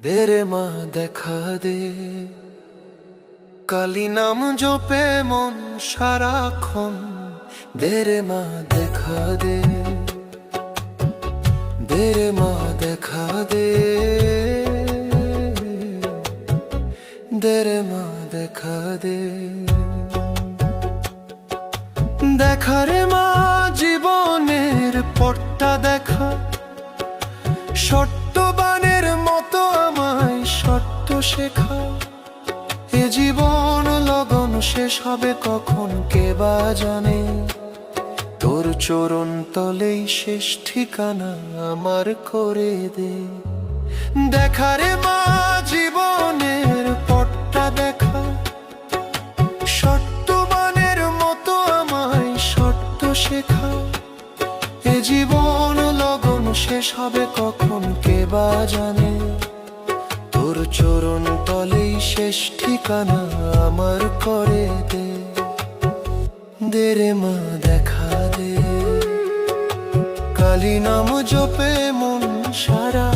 দে রে মা দেখা দে কালী নাম জপে মন সারাক্ষণ দে মা দেখা দে দে রে মা দেখা দে দে রে মা দেখা দে দেখা রে মা জীবনের পটটা দেখা সট্টবানের শেখা। এ জীবন লগন শেষ হবে কখন কে বা জানে। তোর চরণ তলেই শেষ ঠিকানা আমার করে দে। দেখা রে মা জীবনের পটটা দেখা। সট্টবানের মতো আমায় সট্ট শেখা। এ জীবন লগন শেষ হবে কখন কে বা জানে। চরণ তলেই শেষ ঠিকানা আমার করে দে। দে রে মা, দেখা দে। কালী নাম জপে মন সারাক্ষণ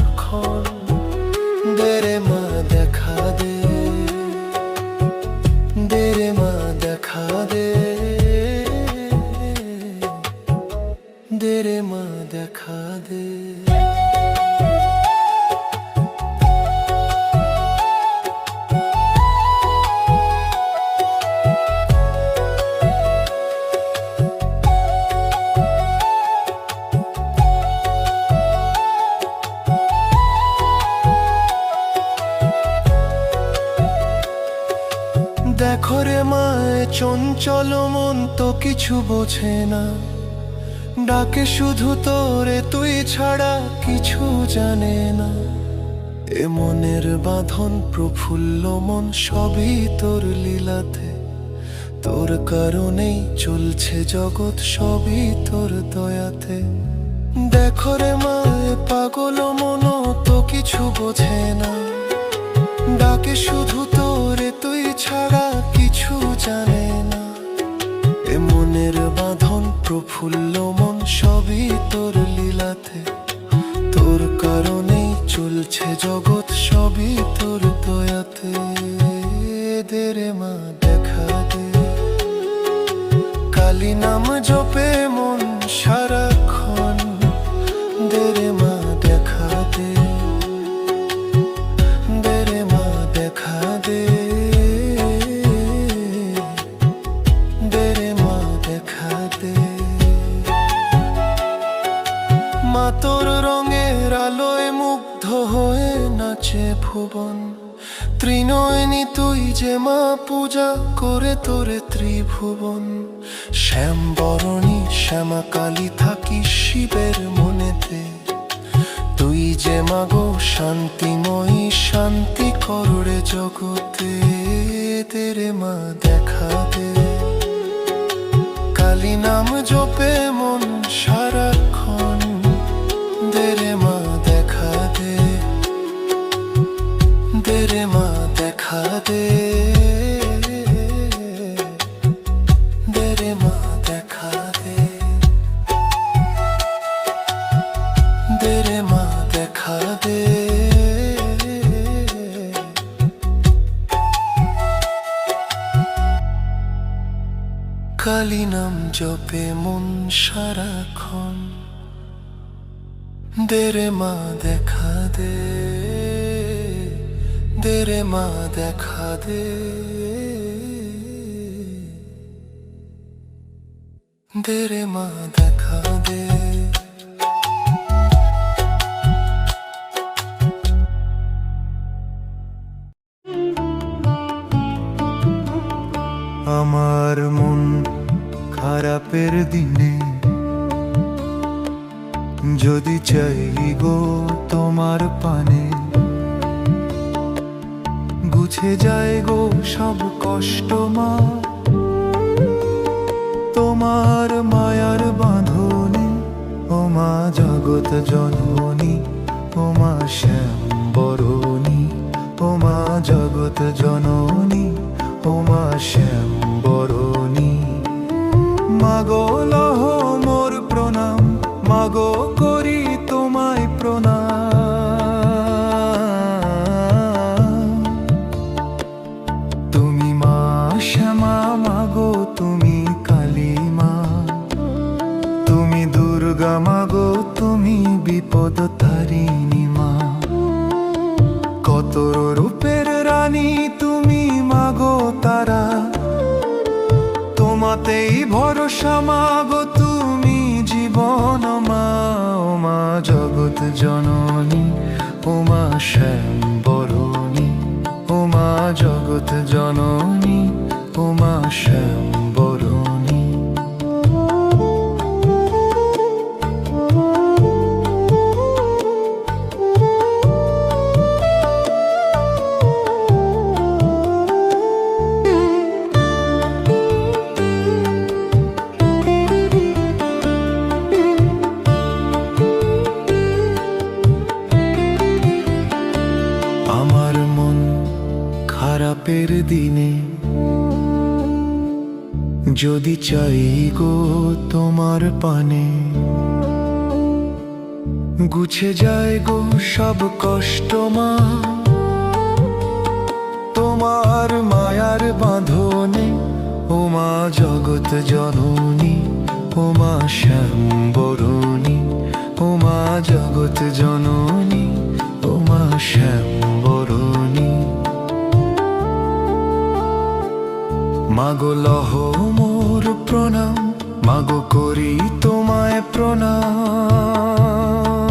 দেখো রে মায় চঞ্চল মন তো কিছু বোঝে না। ডাকে শুধু তোরে, তুই ছাড়া কিছু জানে না। এ মনের বাঁধন প্রফুল্ল মন, সবই তোর লীলাতে। তোর কারণেই চলছে জগৎ, সবই তোর দয়াতে। দেখো রে মায়, পাগল মন তো কিছু বোঝে না। ডাকে শুধু তোরে, তুই ছাড়া জানে না। এ মনের বাঁধন প্রফুল্ল মন সবই তোর লীলাতে। তোর কারণেই চলছে জগৎ, সবই তোর মা তোর রঙের আলোয় মুগ্ধ হয়ে নাচে ভুবন। ত্রিনয়নী তুই যে মা পূজা করে তোরে ত্রিভুবন। শ্যাম বরণী শ্যামা কালী থাকি শিবের মনেতে। তুই যে মাগো শান্তিময়ী শান্তি কররে জগতে, তেরে মা দেখা দে। কালী নাম জপে কালী নাম জপে মন সারাক্ষণ। দেরে মা দেখা দে, দেরে মা দেখা দে। দেরে মা দেখা দে। তোমার মায়ার বাঁধনে, ও মা জগৎ জননী, ও মা শ্যাম বরণী ও মা জগৎ জননী, ও মা শ্যাম বরণী মাগো গামাগো তুমি বিপদ তারিনি মা। কত রূপের রানী তুমি মাগো তারা। তোমাতেই ভরসা মাগো তুমি জীবন মা। ও মা জগৎ জননী, ও মা শ্যাম বরণী, ও মা জগৎ জননী। যদি চাই গো তোমার পানে। গুছে যায় গো সব কষ্ট মা। তোমার মায়ার বাঁধনে ও মা জগৎ জননী, ও মা শ্যাম বরণী ও মা জগৎ জননী, ও মা শ্যাম বরণী মাগো লহ প্রণাম। মাগো করি তোমায় প্রণাম।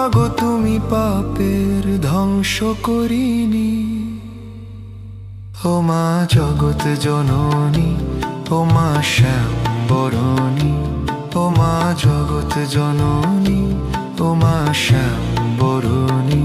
মাগো তুমি পাপের ধ্বংস করিনি। ও মা জগৎ জননী ও মা শ্যাম বরণী ও মা জগৎ জননী ও মা শ্যাম বরণী।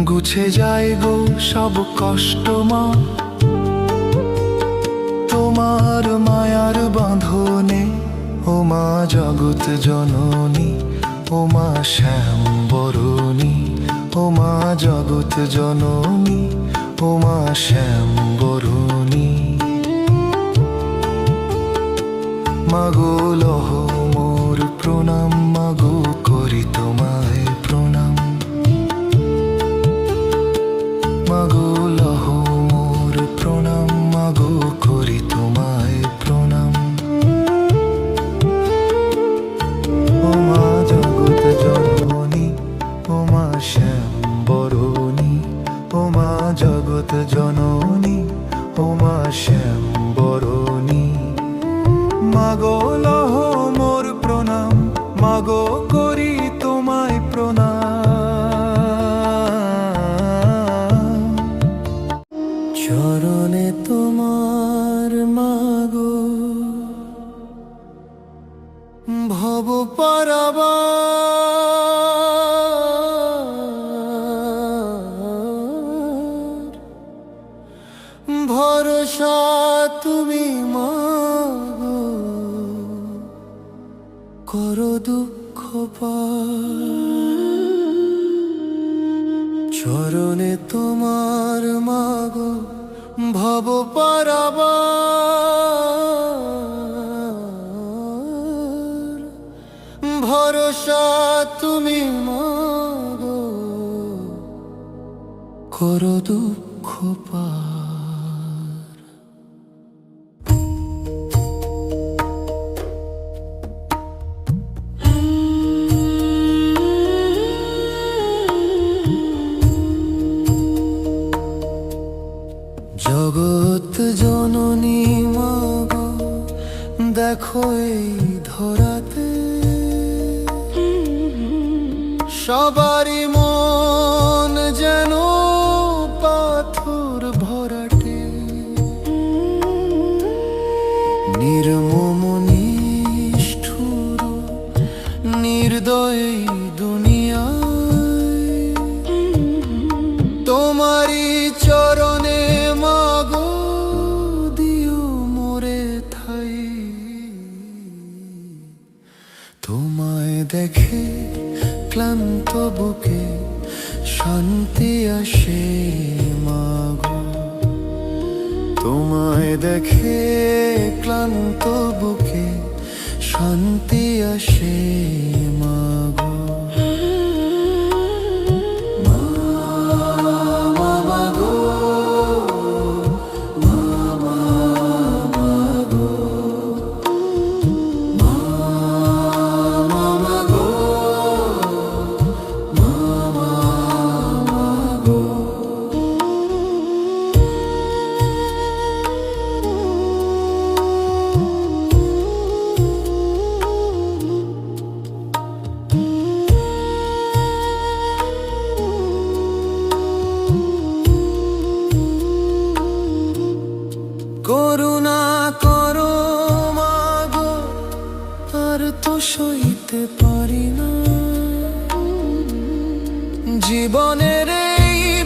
গুছে যায় গো সব কষ্ট মা তোমার মায়ার বাঁধনে ও মা জগৎ জননী, ও মা শ্যাম বরণী, ও মা জগৎ জননী, ও মা শ্যাম বরণী। মাগো লহ মোর প্রণাম, মাগো তুমি মাগো। করো দুঃখ। চরণে তোমার মাগো ভব পারাবার। ভরসা তুমি মাগো। করো দুঃখ পার। জগৎ জননী মগ দেখো এই ধরাতে। সবারই শান্তি আসে মাগো।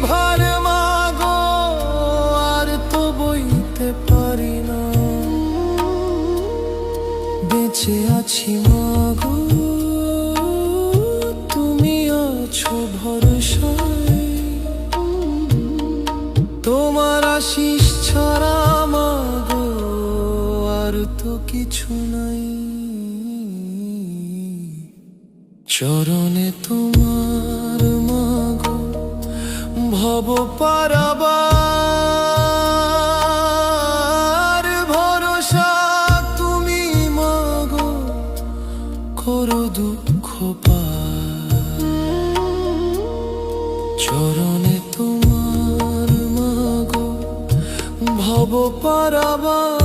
ভার মাগো, আর তো বইতে পারি না। বেঁচে আছি মাগো, তুমি আছো মাগো, আর তো কিছু নাই। চরণে তোমার পারাবার ভরসা তুমি মাগো, করো দুঃখ চরণে তোমার মাগো, ভব পারাবার।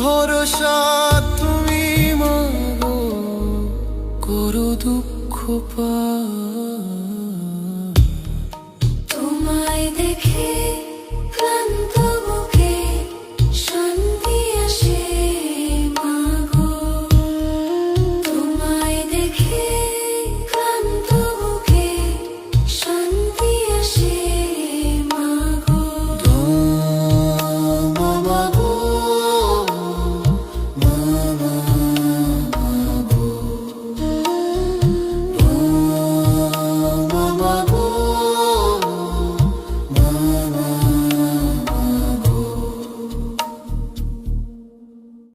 ভরসা তুমি মাগো, করো দুঃখ পার